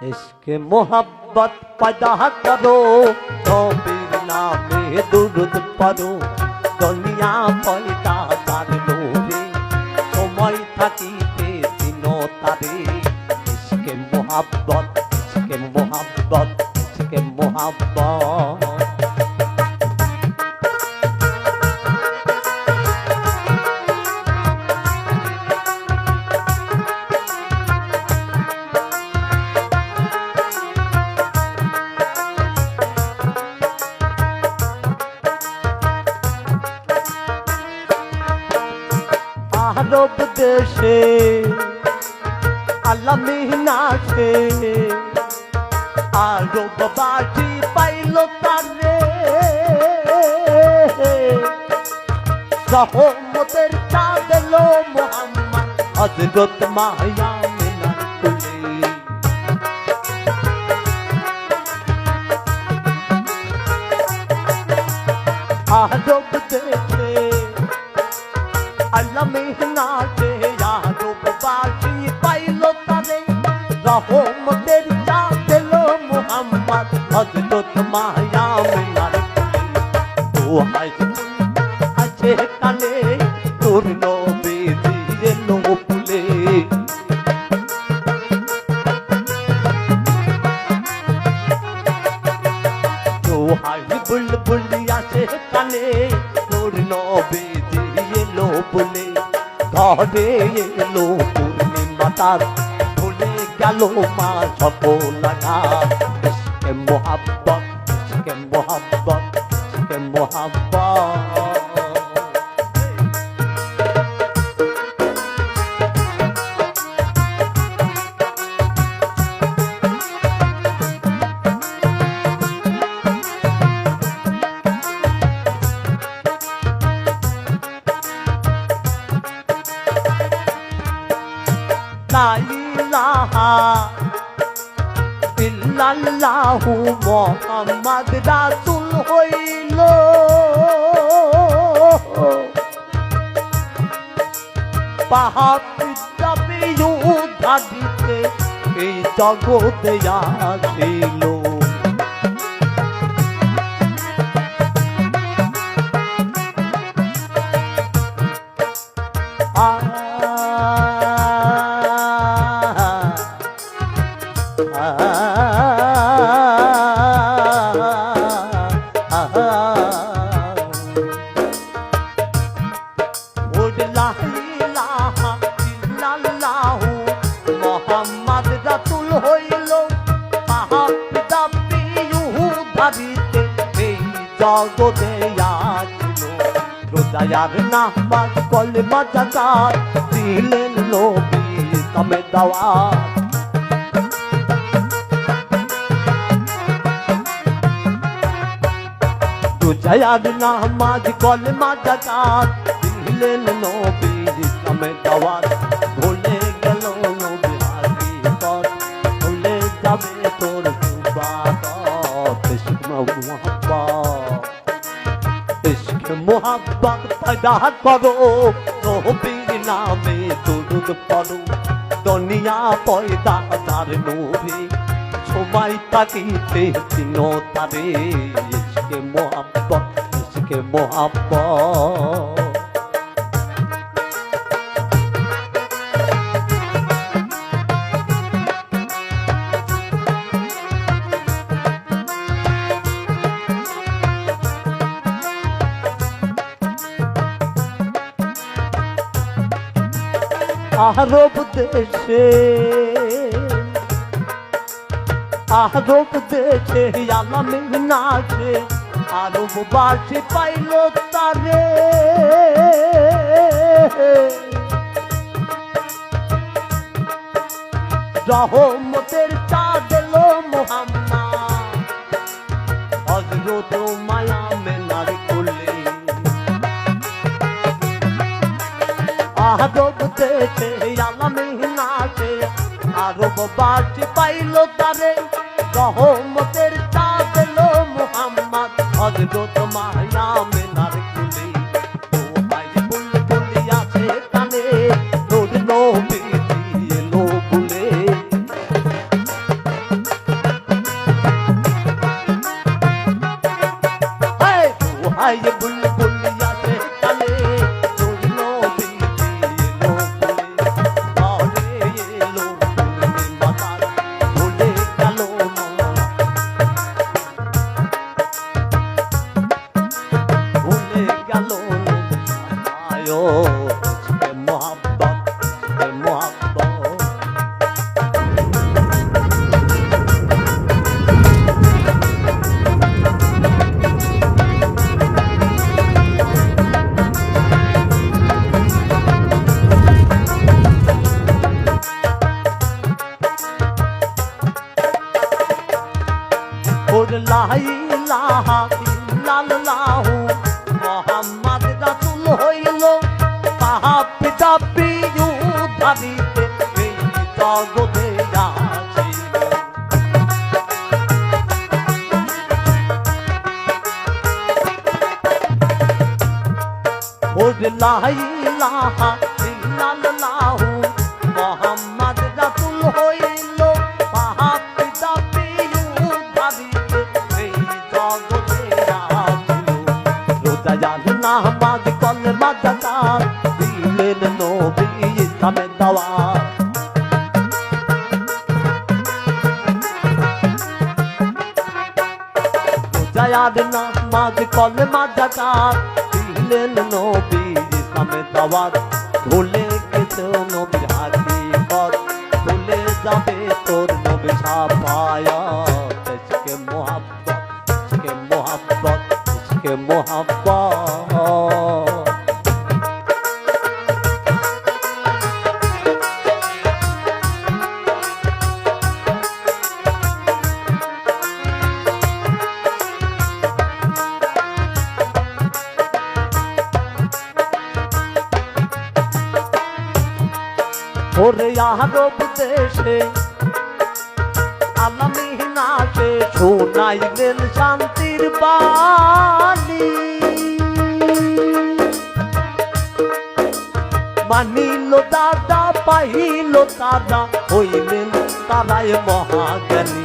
ইশকে মোহাব্বত পয়দা করো নবীর নামে দুরুদ পড়ো দুনিয়া পয়দা তার নোরে সময় থাকিতে দিন তারে ইশকে মোহাব্বত ইশকে মোহাব্বত ইশকে মোহাব্বত আরব দেশে, আল্লাহ মিনাছে আরব বাটি পাইল তারে। রহমতের চাঁদল মোহাম্মদ হজরত মায়া আরব দেশে அள்ளமேகனாள் তার ভুলে গেল মা সফলতা লাগা মোহাব্বত ইল্লাল্লাহু মোহাম্মদ রাসূল হইল। পাহাড় ধারিতে এই জগতে আসিল। জগতে রোজায়ার নামাজ কলমা জাকাত দিলেন নবী তমে দাওয়াত রোজায়ার নামাজ কলমা জাকাত দিলেন নবী তমে দাওয়াত ভুলে গেল নবী হাকিকত ভুলে যাবে তোর সুবাদত ইশক মোহাব্বত ইশক মোহাব্বত পয়দা করো নবীর নামে দুরুদ পড়ো দুনিয়া পয়দা তার নূরে সময় তাকিতে চিন তারে ইশকে মোহাব্বত ইশকে মোহাব্বত। আরব দেশে আরব দেশে আলামে নাচে আরব বাসে পাইল তারে। রহমতের চাঁদেল মোহাম্মদ জাগলো তোমার নামে নার কুলে তোমায় বুলবুলি আছে কানে তোর নবী এলো বলে 有 উদ্ধারিতে এই জগতে আসিল ওর লাই রোজায়ার নামাজ কলমা জাকাত দিলেন নবী ইসলামের দাওয়াত। ভুলে গেছে নবীর হাকিকত ভুলে যাবে তোর নবী সাফায়াত। ইসকে মোহাব্বত ইসকে মোহাব্বত ইসকে মোহাব্বত। ওরে আরব দেশে আলামিনাকে শোনাইলেন শান্তির বাণী। মানিল দাদা পাইল দাদা হইলেন তারাই মহাজ্ঞানী।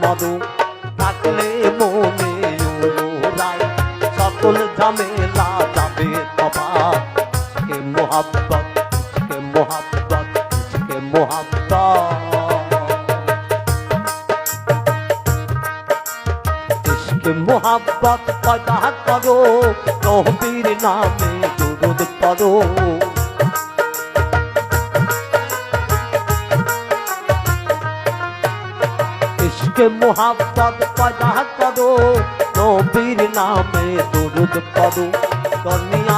মরো থাকলে মনে রায় সকল ঝামেলা যাবে কে মোহাব্বত কে মোহাব্বত কে মোহাব্বত। মোহাব্বত করো নামে দুরুদ পড়ো। ইশকে মোহাব্বত পাজা করো। নবীর নামে দুরুদ পড়ো। দুনিয়া